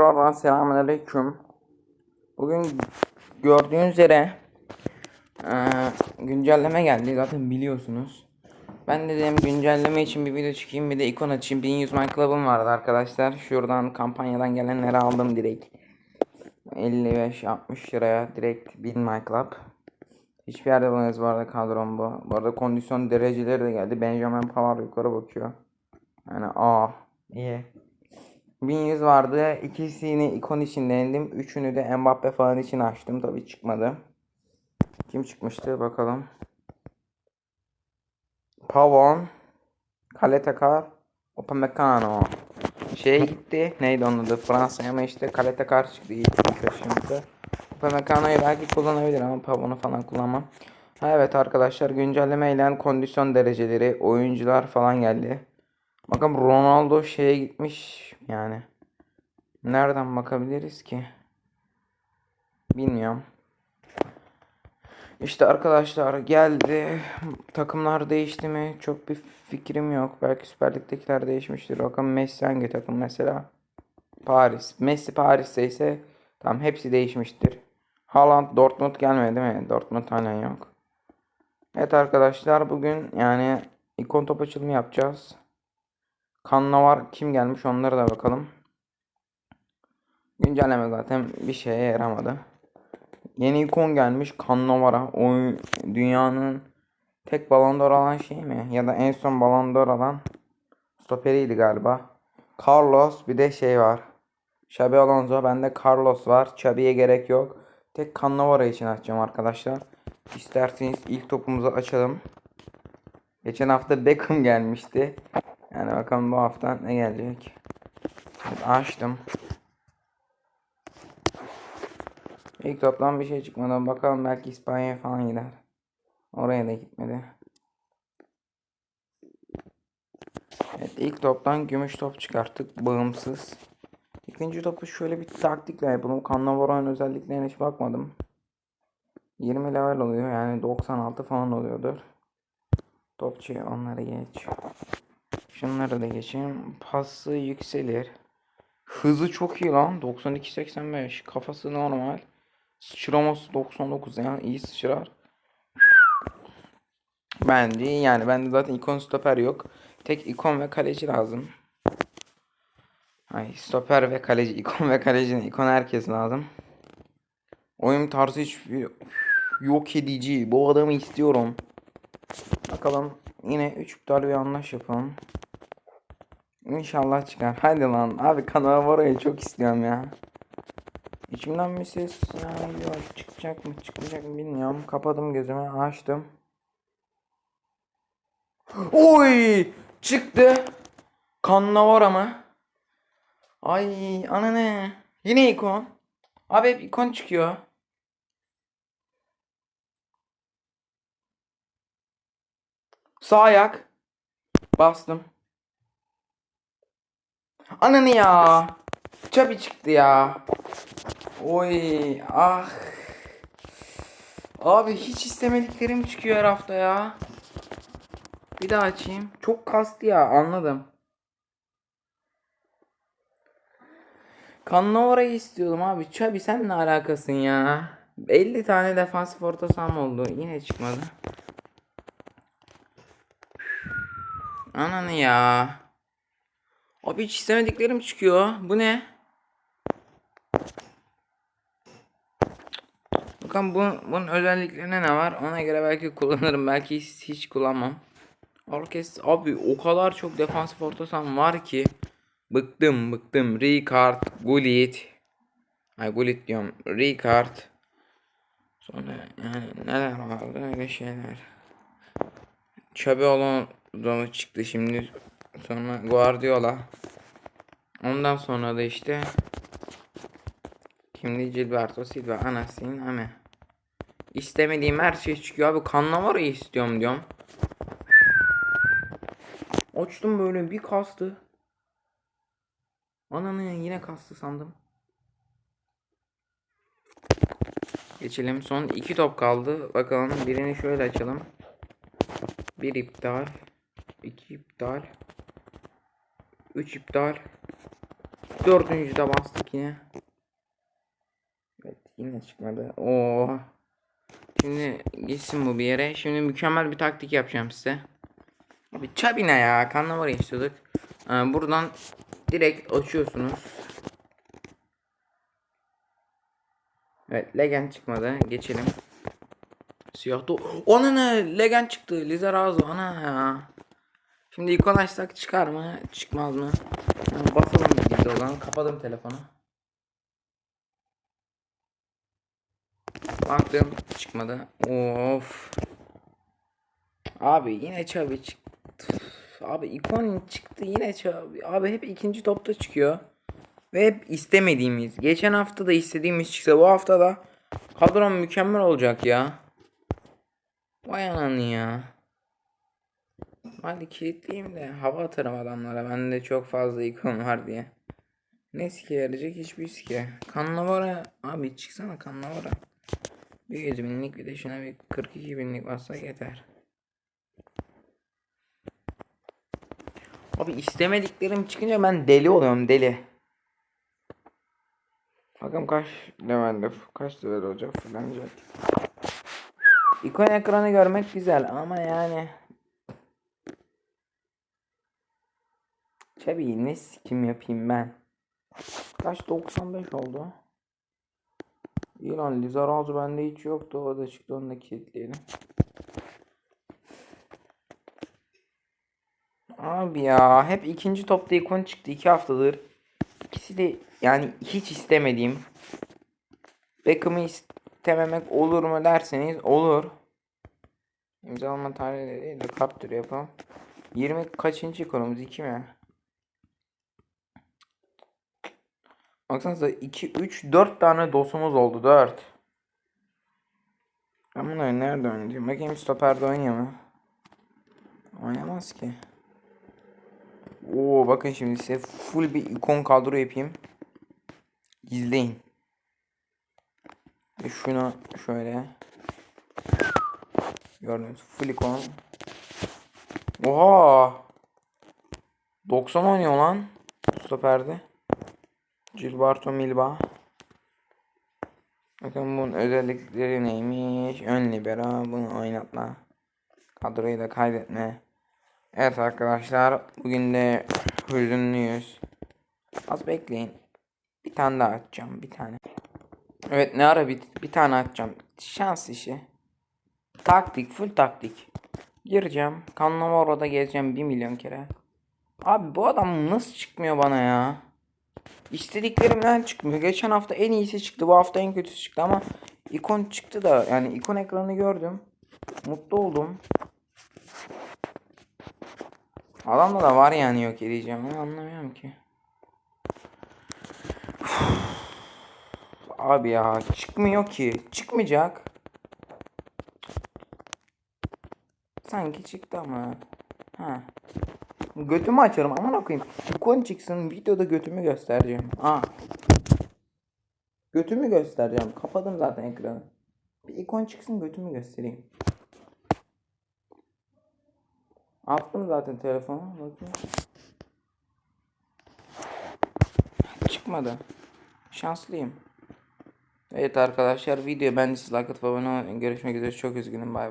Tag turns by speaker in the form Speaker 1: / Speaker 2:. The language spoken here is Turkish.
Speaker 1: Tekrardan selamünaleyküm. Bugün gördüğünüz üzere eee, güncelleme geldi zaten biliyorsunuz. Ben de dedim güncelleme için bir video çekeyim bir de ikon açayım. 1100 My Club'ım vardı arkadaşlar. Şuradan kampanyadan gelenleri aldım direkt. 55-60 liraya direkt 1000 My Club. Hiçbir yerde bulamıyoruz bu arada kadrom bu. Bu arada kondisyon dereceleri de geldi. Benjamin Pavard yukarı bakıyor. Yani aa iyi. 1100 vardı. İkisini ikon için denedim. Üçünü de Mbappe falan için açtım. Tabii çıkmadı. Kim çıkmıştı bakalım. Pavon. Kale Takar. Upamecano. Şeye gitti. Neydi onun adı? Fransa'ya ama işte Kale Takar çıktı. İyi ilk aşımda. Upamecano'yu belki kullanabilir ama Pavon'u falan kullanmam. Evet arkadaşlar güncellemeyle kondisyon dereceleri, oyuncular falan geldi. Bakın Ronaldo şeye gitmiş yani. Nereden bakabiliriz ki? Bilmiyorum. İşte arkadaşlar geldi. Takımlar değişti mi? Çok bir fikrim yok. Belki Süper Lig'dekiler değişmiştir. Bakın Messi hangi takım mesela? Paris. Messi Paris'te ise tamam hepsi değişmiştir. Haaland Dortmund gelmedi değil mi? Dortmund halen yok. Evet arkadaşlar bugün yani ikon top açılımı yapacağız. Kanla kim gelmiş onlara da bakalım. Güncelleme zaten bir şeye yaramadı. Yeni ikon gelmiş Cannavaro. Oyun dünyanın tek Ballon d'Or alan şey mi? Ya da en son Ballon d'Or alan stoperiydi galiba. Carlos bir de şey var. Xabi Alonso bende Carlos var. Xabi'ye gerek yok. Tek Cannavaro için açacağım arkadaşlar. İsterseniz ilk topumuzu açalım. Geçen hafta Beckham gelmişti. Yani bakalım bu hafta ne gelecek. Evet, açtım. İlk toplam bir şey çıkmadan bakalım belki İspanya'ya falan gider. Oraya da gitmedi. Evet ilk toptan gümüş top çıkarttık bağımsız. İkinci topu şöyle bir taktikle yapalım. Cannavaro'nun özelliklerine hiç bakmadım. 20 level oluyor yani 96 falan oluyordur. Topçu onları geç. Şunları da geçeyim. Pası yükselir. Hızı çok iyi lan. 92-85. Kafası normal. Sıçraması 99 yani iyi sıçrar. Bence yani. Bende zaten ikon stoper yok. Tek ikon ve kaleci lazım. Ay stoper ve kaleci. ikon ve kaleci. ikon herkes lazım. Oyun tarzı hiçbir yok edici. Bu adamı istiyorum. Bakalım yine 3 iptal bir anlaş yapalım. İnşallah çıkar. Hadi lan. Abi kanala varayı çok istiyorum ya. İçimden bir ses ya yok çıkacak mı çıkacak mı bilmiyorum. Kapadım gözümü açtım. Oy çıktı. Cannavaro mı? Ay ana ne? Yine ikon. Abi hep ikon çıkıyor. Sağ ayak. Bastım. Ananı ya. Çabi çıktı ya. Oy ah. Abi hiç istemediklerim çıkıyor her hafta ya. Bir daha açayım. Çok kastı ya anladım. Cannavara'yı istiyordum abi. Çabi sen ne alakasın ya? 50 tane defansif orta saham oldu. Yine çıkmadı. Ananı ya. Abi hiç istemediklerim çıkıyor. Bu ne? Bakalım bu, bunun özelliklerine ne var? Ona göre belki kullanırım. Belki hiç, hiç kullanmam. Orkest abi o kadar çok defansif orta var ki. Bıktım bıktım. Ricard, Gullit. Ay Gullit diyorum. Ricard. Sonra yani neler vardı öyle şeyler. Çabi olan çıktı şimdi. Sonra Guardiola. Ondan sonra da işte Şimdi Gilberto Silva, Anasin, Ame. İstemediğim her şey çıkıyor abi. Cannavaro'yu istiyorum diyorum. Açtım böyle bir kastı. Ananı yine kastı sandım. Geçelim. Son iki top kaldı. Bakalım birini şöyle açalım. Bir iptal. 2 iptal. 3 iptal. 4 dördüncüde bastık yine. Evet yine çıkmadı. Oo. Şimdi gitsin bu bir yere. Şimdi mükemmel bir taktik yapacağım size. Abi çabine ya. Kanla istiyorduk. Ee, buradan direkt açıyorsunuz. Evet legend çıkmadı. Geçelim. Siyah da... Ona ne? Legend çıktı. Lizarazo. Ana ya. Şimdi ikon açsak çıkar mı? Çıkmaz mı? Yani basalım olan. Kapadım telefonu. Baktım çıkmadı. Of. Abi yine çabi çıktı. Abi ikon çıktı yine çabi. Abi hep ikinci topta çıkıyor. Ve hep istemediğimiz. Geçen hafta da istediğimiz çıksa bu hafta da kadrom mükemmel olacak ya. Vay ananı ya. Hadi kilitleyeyim de hava atarım adamlara. Bende çok fazla ikon var diye. Ne sike yarayacak hiçbir sike. Kanlavara abi çıksana kanlavara. Bir 100 binlik bir de şuna bir 42 binlik bassak yeter. Abi istemediklerim çıkınca ben deli oluyorum deli. Bakalım kaç levelde kaç level olacak filanca. İkon ekranı görmek güzel ama yani Çabi ne sikim yapayım ben? Kaç 95 oldu? İyi lan Lizarazu bende hiç yoktu o da çıktı onu da kilitleyelim. Abi ya hep ikinci topta ikon çıktı iki haftadır. İkisi de yani hiç istemediğim. Beckham'ı istememek olur mu derseniz olur. İmzalama tarihi de kaptür yapalım. 20 kaçıncı ikonumuz 2 mi? Baksanıza 2, 3, 4 tane dosumuz oldu 4. Ben bunları nerede oynayacağım? Bakayım stoperde oynuyor mu? Oynamaz ki. Oo bakın şimdi size full bir ikon kadro yapayım. İzleyin. Ve şunu şöyle. Gördünüz full ikon. Oha. 90 oynuyor lan. Stoperde. Gilberto Milba. Bakın bunun özellikleri neymiş? Ön libero. Bunu oynatma. Kadroyu da kaydetme. Evet arkadaşlar. Bugün de hüzünlüyüz. Az bekleyin. Bir tane daha atacağım. Bir tane. Evet ne ara bir, bir tane atacağım. Şans işi. Taktik. Full taktik. Gireceğim. Kanlama orada gezeceğim bir milyon kere. Abi bu adam nasıl çıkmıyor bana ya? İstediklerimden çıkmıyor. Geçen hafta en iyisi çıktı. Bu hafta en kötüsü çıktı ama ikon çıktı da yani ikon ekranını gördüm. Mutlu oldum. Adamda da var yani yok edeceğim. Onu anlamıyorum ki. Abi ya çıkmıyor ki. Çıkmayacak. Sanki çıktı ama. Ha. Götümü açarım aman okuyayım. İkon çıksın videoda götümü göstereceğim. Aa. Götümü göstereceğim. Kapadım zaten ekranı. Bir ikon çıksın götümü göstereyim. Attım zaten telefonu. Bakayım. Çıkmadı. Şanslıyım. Evet arkadaşlar video ben like atıp abone olun. Görüşmek üzere çok üzgünüm bay bay.